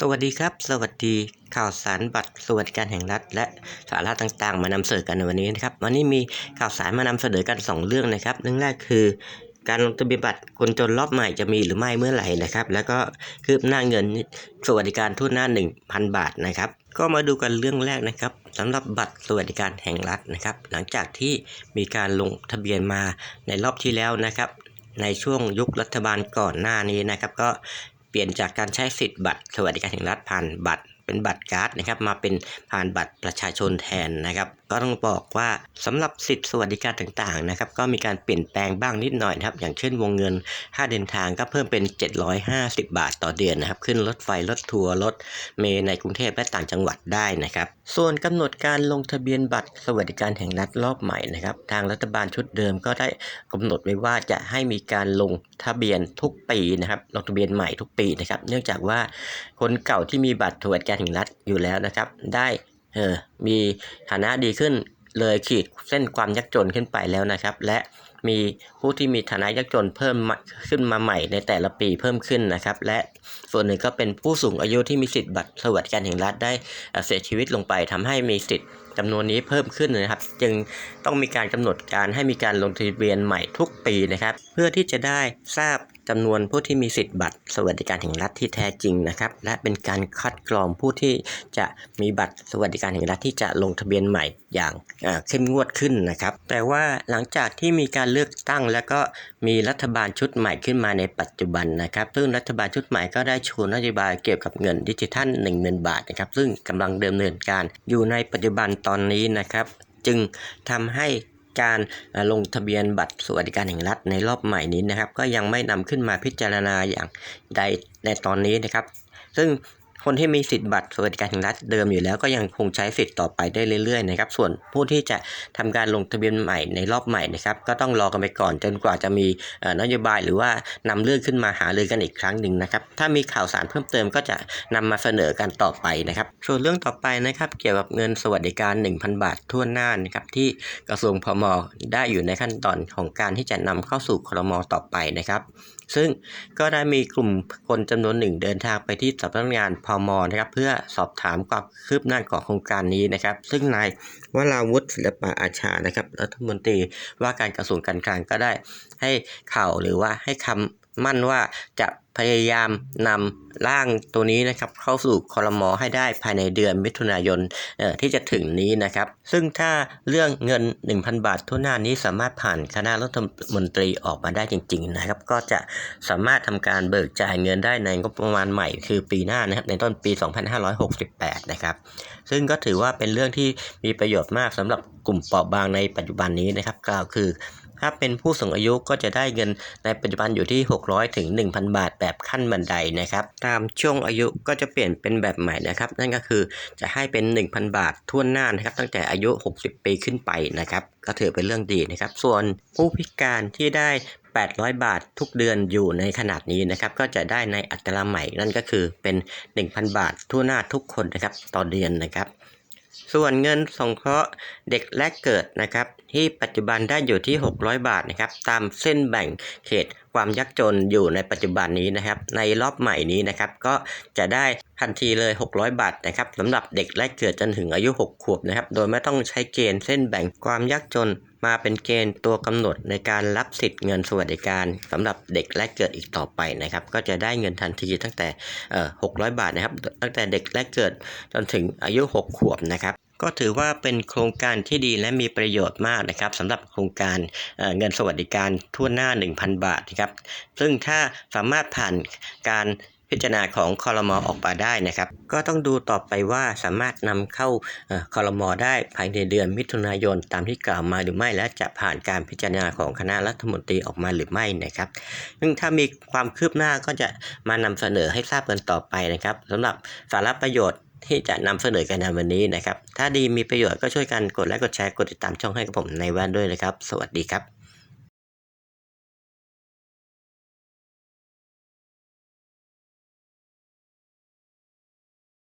สวัสดีครับ สวัสดีข่าวสารบัตรสวัสดิการแห่งรัฐ และสาระต่างๆ มานำเสนอกันในวันนี้นะครับวันนี้มีข่าวสารมานำเสนอกัน 2 เรื่องนะครับเรื่องแรกคือการลงทะเบียนบัตรคนจนรอบใหม่จะมีหรือไม่เมื่อไหร่นะครับ แล้วก็คืบหน้าเงินสวัสดิการทุนหน้า 1,000 บาทนะครับ ก็มาดูกันเรื่องแรกนะครับสำหรับบัตรสวัสดิการแห่งรัฐนะครับ หลังจากที่มีการลงทะเบียนมาในรอบที่แล้วนะครับ ในช่วงยุครัฐบาลก่อนหน้านี้นะครับ ก็ เปลี่ยนจากการใช้สิทธิ์บัตรสวัสดิการแห่งรัฐผ่านบัตร เป็นบัตรการ์ดนะครับมาเป็นผ่านบัตรประชาชนแทนนะครับ ก็ต้องบอกว่าสำหรับสิทธิสวัสดิการต่างๆนะครับก็มีการเปลี่ยนแปลงบ้างนิดหน่อยนะครับอย่างเช่นวงเงินค่าเดินทางก็เพิ่มเป็น 750 บาทต่อเดือนนะครับขึ้นรถไฟรถทัวร์รถเมล์ในกรุงเทพและต่างจังหวัดได้นะครับ ส่วนกำหนดการลงทะเบียนบัตรสวัสดิการแห่งรัฐรอบใหม่นะครับทางรัฐบาลชุดเดิมก็ได้กำหนดไว้ว่าจะให้มีการลงทะเบียนทุกปีนะครับลงทะเบียนใหม่ทุกปีนะครับเนื่องจากว่าคนเก่าที่มีบัตรสวัสดิการแห่งรัฐอยู่แล้วนะครับ ได้เออมีฐานะดีขึ้นเลยขีดเส้นความยากจนขึ้นไปแล้วนะครับ และมีผู้ที่มีฐานะยากจนเพิ่มขึ้นมาใหม่ในแต่ละปีเพิ่มขึ้นนะครับ และส่วนหนึ่งก็เป็นผู้สูงอายุที่มีสิทธิ์บัตรสวัสดิการแห่งรัฐได้เอ่อเสียชีวิตลงไปทำให้มีสิทธิ์จำนวนนี้เพิ่มขึ้นนะครับ จึงต้องมีการกำหนดการให้มีการลงทะเบียนใหม่ทุกปีนะครับ เพื่อที่จะได้ทราบ จำนวนผู้ที่มีสิทธิ์บัตรสวัสดิการแห่งรัฐที่แท้จริงนะครับ และเป็นการคัดกรองผู้ที่จะมีบัตรสวัสดิการแห่งรัฐที่จะลงทะเบียนใหม่อย่างเข้มงวดขึ้นนะครับ แต่ว่าหลังจากที่มีการเลือกตั้ง แล้วก็มีรัฐบาลชุดใหม่ขึ้นมาในปัจจุบันนะครับซึ่งรัฐบาลชุดใหม่ก็ได้ชูนโยบายเกี่ยวกับเงินดิจิทัล1 0,000 บาทนะครับ ซึ่งกำลังดำเนินการอยู่ในปัจจุบันตอนนี้นะครับ จึงทำให้ การลงทะเบียนบัตรสวัสดิการแห่งรัฐในรอบใหม่นี้นะครับ ก็ยังไม่นำขึ้นมาพิจารณาอย่างใดในตอนนี้นะครับ ซึ่ง คนที่มีสิทธิ์บัตรสวัสดิการแห่งรัฐเดิมอยู่แล้วก็ยังคงใช้สิทธิ์ต่อไปได้เรื่อยๆนะครับ ส่วนผู้ที่จะทำการลงทะเบียนใหม่ในรอบใหม่นะครับก็ต้องรอกันไปก่อนจนกว่าจะมีนโยบายหรือว่านำเรื่องขึ้นมาหารือกันอีกครั้งหนึ่งนะครับ ถ้ามีข่าวสารเพิ่มเติมก็จะนำมาเสนอกันต่อไปนะครับ ส่วนเรื่องต่อไปนะครับ เกี่ยวกับเงินสวัสดิการ 1,000 บาททั่วหน้านะครับที่กระทรวงพมได้อยู่ในขั้นตอนของการที่จะนำเข้าสู่ครมต่อไปนะครับ ซึ่งก็ได้มีกลุ่มคนจำนวนหนึ่งเดินทางไปที่สำนักงานพมนะครับเพื่อสอบถามความคืบหน้าของโครงการนี้นะครับ ซึ่งนายวราวุฒิศิลปะอาชานะครับรัฐมนตรีว่าการกระทรวงการคลังก็ได้ให้ข่าวหรือว่าให้คำมั่นว่าจะ พยายามนำร่างตัวนี้นะครับเข้าสู่คอรมอให้ได้ภายในเดือนมิถุนายนเอ่อที่จะถึงนี้นะครับ ซึ่งถ้าเรื่องเงิน 1,000 บาททั่วหน้านี้สามารถผ่านคณะรัฐมนตรีออกมาได้จริง ๆ นะครับ ก็จะสามารถทำการเบิกจ่ายเงินได้ในงบประมาณใหม่คือปีหน้านะครับในต้นปี 2568 นะครับ ซึ่งก็ถือว่าเป็นเรื่องที่มีประโยชน์มากสำหรับกลุ่มเปราะบางในปัจจุบันนี้นะครับกล่าวคือ ถ้าเป็นผู้สูงอายุก็จะได้เงินในปัจจุบันอยู่ที่ 600 ถึง 1,000 บาทแบบขั้นบันไดนะครับ ตามช่วงอายุก็จะเปลี่ยนเป็นแบบใหม่นะครับ นั่นก็คือจะให้เป็น 1,000 บาททั่วหน้านะครับ ตั้งแต่อายุ 60 ปีขึ้นไปนะครับ ก็ถือเป็นเรื่องดีนะครับ ส่วนผู้พิการที่ได้ 800 บาททุกเดือนอยู่ในขนาดนี้นะครับ ก็จะได้ในอัตราใหม่นั่นก็คือเป็น 1,000 บาททั่วหน้าทุกคนนะครับต่อเดือนนะครับ ส่วนเงินสงเคราะห์เด็กแรกเกิดนะครับ ที่ปัจจุบันได้อยู่ที่ 600 บาทนะครับ ตามเส้นแบ่งเขต ความยากจนอยู่ในปัจจุบันนี้นะครับ ในรอบใหม่นี้นะครับ ก็จะได้ทันทีเลย 600 บาทนะครับสำหรับเด็กแรกเกิดจนถึงอายุ 6 ขวบนะครับ โดยไม่ต้องใช้เกณฑ์เส้นแบ่งความยากจนมาเป็นเกณฑ์ตัวกำหนดในการรับสิทธิ์เงินสวัสดิการสำหรับเด็กแรกเกิดอีกต่อไปนะครับ ก็จะได้เงินทันทีตั้งแต่เอ่อ600 บาทนะครับ ตั้งแต่เด็กแรกเกิดจนถึงอายุ 6 ขวบนะครับ ก็ถือว่าเป็นโครงการที่ดีและมีประโยชน์มากนะครับสำหรับโครงการเอ่อเงินสวัสดิการทั่วหน้า 1,000 บาทนะครับ ซึ่งถ้าสามารถผ่านการพิจารณาของคอรมอออกมาได้นะครับ ก็ต้องดูต่อไปว่าสามารถนำเข้าคอรมอได้ภายในเดือนมิถุนายนตามที่กล่าวมาหรือไม่และจะผ่านการพิจารณาของคณะรัฐมนตรีออกมาหรือไม่นะครับ ซึ่งถ้ามีความคืบหน้าก็จะมานำเสนอให้ทราบกันต่อไปนะครับสำหรับสาระประโยชน์ที่จะนำเสนอกันในวันนี้นะครับ ถ้าดีมีประโยชน์ก็ช่วยกันกดไลค์กดแชร์กดติดตามช่องให้กับผมในวันด้วยนะครับ สวัสดีครับ